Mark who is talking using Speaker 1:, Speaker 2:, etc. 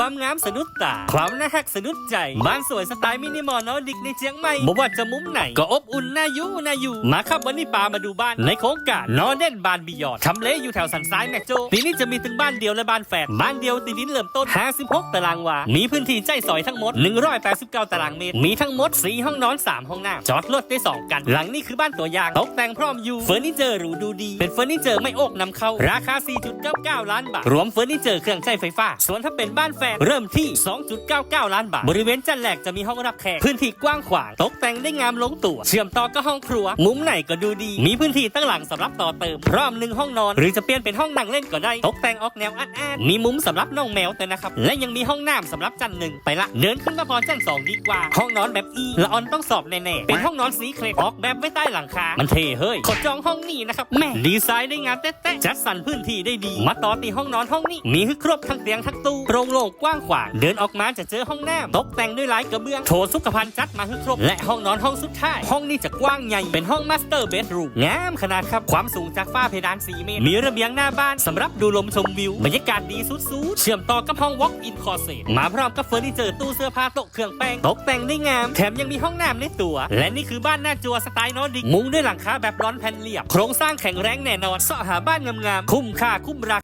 Speaker 1: ความงามสะดุดตา ความน่าฮักสะดุดใจบ้านสวยสไตล์มินิมอลนอดิกในเชียงใหม่บอกว่าจะมุมไหน ก็อบอุ่นน่าอยู่น่าอยู่ มาครับวันนี้ปามาดูบ้านในโครงการนอเดนบานบิยอดทำเลอยู่แถวสันทรายแมกโจปีนี้จะมีถึงบ้านเดียวและบ้านแฝดบ้านเดียวตีดินเริ่มต้น 56 ตารางวา มีพื้นที่ใจซอยทั้งหมด 189 ตารางเมตร มีทั้งหมด 4 ห้องนอน 3 ห้องน้ำจอดรถได้ 2 กัน หลังนี้คือบ้านตัวอย่างตกแต่งพร้อมอยู่เฟอร์นิเจอร์หรูดูดี เป็นเฟอร์นิเจอร์ไม่โอกนำเข้า ราคา 4.99 ล้านบาท รวมเฟอร์นิเจอร์เครื่องใช้ไฟฟ้า ส่วนถ้าเป็นบ้านแฝดเริ่มที่ 2.99 ล้านบาท บริเวณจันแหลกจะมีห้องรับแขกพื้นที่กว้างขวางตกแต่งได้งามลงตัว เชื่อมต่อก็ห้องครัว มุมไหนก็ดูดี มีพื้นที่ตั้งหลังสำหรับต่อเติม พร้อมหนึ่งห้องนอน หรือจะเปลี่ยนเป็นห้องนั่งเล่นก็ได้ ตกแต่งออกแนวอาร์ตๆมีมุมสำหรับน้องแมวแต่นะครับ และยังมีห้องน้ำสำหรับจันหนึ่งไปละ เดินขึ้นมาพอจันสองดีกว่า ห้องนอนแบบอีละออนต้องสอบแน่ๆเป็นห้องนอนสีเคลดออกแบบไว้ใต้หลังคา มันเท่เฮ้ยกดจองห้องนี้นะครับแม่ดีไซน์ได้งานแต๊ะๆจัดสรรพื้นที่ได้ดี มาต่อตีห้องนอนห้องนี้มีให้ครบทั้งเตียงทั้งตู้โปร่งโล่งกว้างขวาง เดินออกมาจะเจอห้องน้ำตกแต่งด้วยลายกระเบื้องโถสุขภัณฑ์จัดมาให้ครบ และห้องนอนห้องสุดท้าย ห้องนี้จะกว้างใหญ่ เป็นห้องมาสเตอร์เบดรูมงามขนาดครับ ความสูงจากฝ้าเพดาน 4 เมตร มีระเบียงหน้าบ้านสำหรับดูลมชมวิว บรรยากาศดีสุดๆ เชื่อมต่อกับห้อง walk in closet มาพร้อมกับเฟอร์นิเจอร์ตู้เสื้อผ้าโต๊ะเครื่องแป้งตกแต่งได้งาม แถมยังมีห้องน้ำในตัว และนี่คือบ้านหน้าจัวสไตล์นอร์ดิกมุงด้วยหลังคาแบบร้อนแผ่นเรียบโครงสร้างแข็งแรงแน่นอนเสาะหาบ้านงามๆคุ้มค่าคุ้มราคา